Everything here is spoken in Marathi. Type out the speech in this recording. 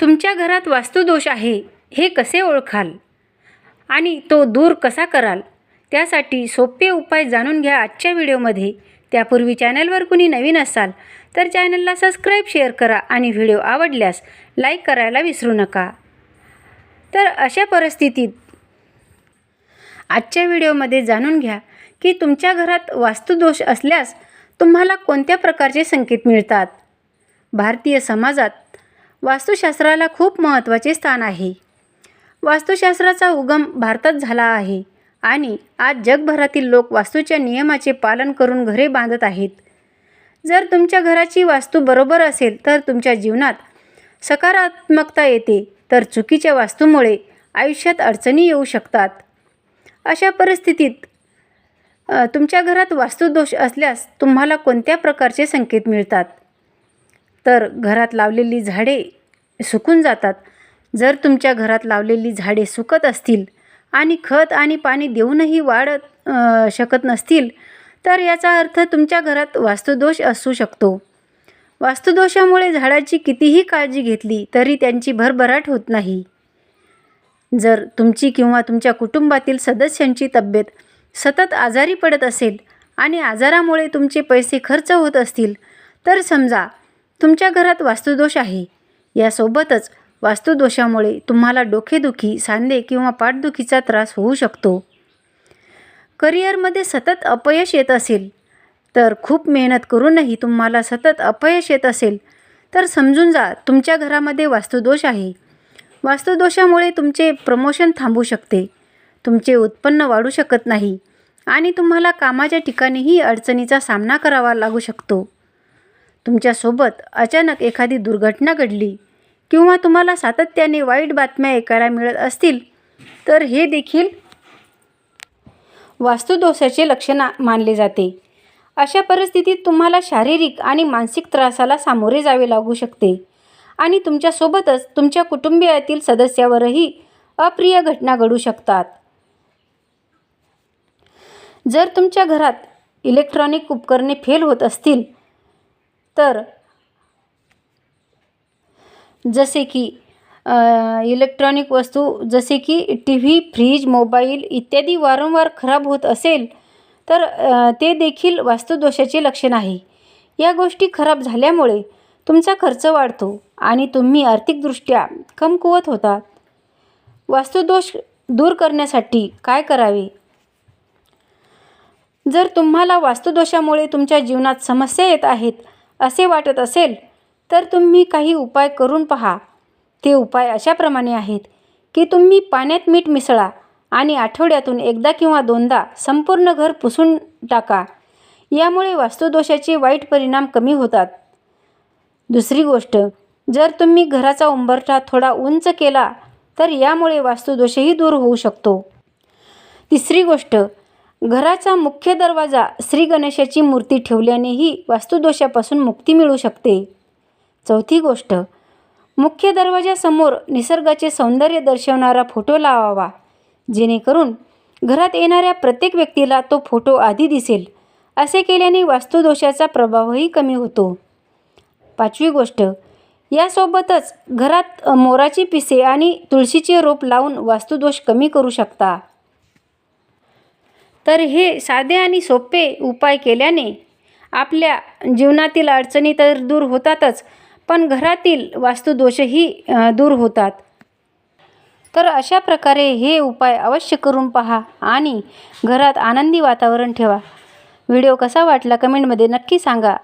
तुमच्या घरात वास्तुदोष आहे हे कसे ओळखाल? आणि तो दूर कसा कराल? त्यासाठी सोपे उपाय जाणून घ्या आजच्या व्हिडिओमध्ये. त्यापूर्वी चॅनलवर कुणी नवीन असाल तर चॅनलला सबस्क्राईब शेअर करा आणि व्हिडिओ आवडल्यास लाईक करायला विसरू नका. तर अशा परिस्थितीत आजच्या व्हिडिओमध्ये जाणून घ्या की तुमच्या घरात वास्तुदोष असल्यास तुम्हाला कोणत्या प्रकारचे संकेत मिळतात? भारतीय समाजात वास्तुशास्त्राला खूप महत्त्वाचे स्थान आहे. वास्तुशास्त्राचा उगम भारतात झाला आहे आणि आज जगभरातील लोक वास्तूच्या नियमाचे पालन करून घरे बांधत आहेत. जर तुमच्या घराची वास्तू बरोबर असेल तर तुमच्या जीवनात सकारात्मकता येते तर चुकीच्या वास्तूमुळे आयुष्यात अडचणी येऊ शकतात. अशा परिस्थितीत तुमच्या घरात वास्तुदोष असल्यास तुम्हाला कोणत्या प्रकारचे संकेत मिळतात? तर घरात लावलेली झाडे सुकून जातात. जर तुमच्या घरात लावलेली झाडे सुकत असतील आणि खत आणि पाणी देऊनही वाढत शकत नसतील तर याचा अर्थ तुमच्या घरात वास्तुदोष असू शकतो. वास्तुदोषामुळे झाडाची कितीही काळजी घेतली तरी त्यांची भरभराट होत नाही. जर तुमची किंवा तुमच्या कुटुंबातील सदस्यांची तब्येत सतत आजारी पडत असेल आणि आजारामुळे तुमचे पैसे खर्च होत असतील तर समजा तुमच्या घरात वास्तुदोष आहे. यासोबतच वास्तुदोषामुळे तुम्हाला डोकेदुखी सांधे किंवा पाठदुखीचा त्रास होऊ शकतो. करिअरमध्ये सतत अपयश येत असेल तर खूप मेहनत करूनही तुम्हाला सतत अपयश येत असेल तर समजून जा तुमच्या घरामध्ये वास्तुदोष आहे. वास्तुदोषामुळे तुमचे प्रमोशन थांबू शकते. तुमचे उत्पन्न वाढू शकत नाही आणि तुम्हाला कामाच्या ठिकाणीही अडचणीचा सामना करावा लागू शकतो. तुमच्यासोबत अचानक एखादी दुर्घटना घडली किंवा तुम्हाला सातत्याने वाईट बातम्या ऐकायला मिळत असतील तर हे देखील वास्तुदोषाचे लक्षण मानले जाते. अशा परिस्थितीत तुम्हाला शारीरिक आणि मानसिक त्रासाला सामोरे जावे लागू शकते आणि तुमच्यासोबतच तुमच्या कुटुंबियातील सदस्यावरही अप्रिय घटना घडू शकतात. जर तुमच्या घरात इलेक्ट्रॉनिक उपकरणे फेल होत असतील तर जसे की इलेक्ट्रॉनिक वस्तू जसे की टी व्ही फ्रीज मोबाईल इत्यादी वारंवार खराब होत असेल तर ते देखील वास्तुदोषाचे लक्षण आहे. या गोष्टी खराब झाल्यामुळे तुमचा खर्च वाढतो आणि तुम्ही आर्थिकदृष्ट्या कमकुवत होतात वास्तुदोष दूर करण्यासाठी काय करावे? जर तुम्हाला वास्तुदोषामुळे तुमच्या जीवनात समस्या येत आहेत असे वाटत असेल तर तुम्ही काही उपाय करून पहा. ते उपाय अशाप्रमाणे आहेत की तुम्ही पाण्यात मीठ मिसळा आणि आठवड्यातून एकदा किंवा दोनदा संपूर्ण घर पुसून टाका. यामुळे वास्तुदोषाचे वाईट परिणाम कमी होतात. दुसरी गोष्ट जर तुम्ही घराचा उंबरठा थोडा उंच केला तर यामुळे वास्तुदोषही दूर होऊ शकतो. तिसरी गोष्ट घराचा मुख्य दरवाजा श्री गणेशाची मूर्ती ठेवल्यानेही वास्तुदोषापासून मुक्ती मिळू शकते. चौथी गोष्ट मुख्य दरवाजासमोर निसर्गाचे सौंदर्य दर्शवणारा फोटो लावावा. जेणेकरून घरात येणाऱ्या प्रत्येक व्यक्तीला तो फोटो आधी दिसेल. असे केल्याने वास्तुदोषाचा प्रभावही कमी होतो. पाचवी गोष्ट यासोबतच घरात मोराची पिसे आणि तुळशीचे रोप लावून वास्तुदोष कमी करू शकता. तर हे साधे आणि सोपे उपाय केल्याने आपल्या जीवनातील अडचणी तर दूर होतातच पण घरातील वास्तुदोषही दूर होतात. तर अशा प्रकारे हे उपाय अवश्य करून पहा आणि घरात आनंदी वातावरण ठेवा. व्हिडिओ कसा वाटला कमेंटमध्ये नक्की सांगा.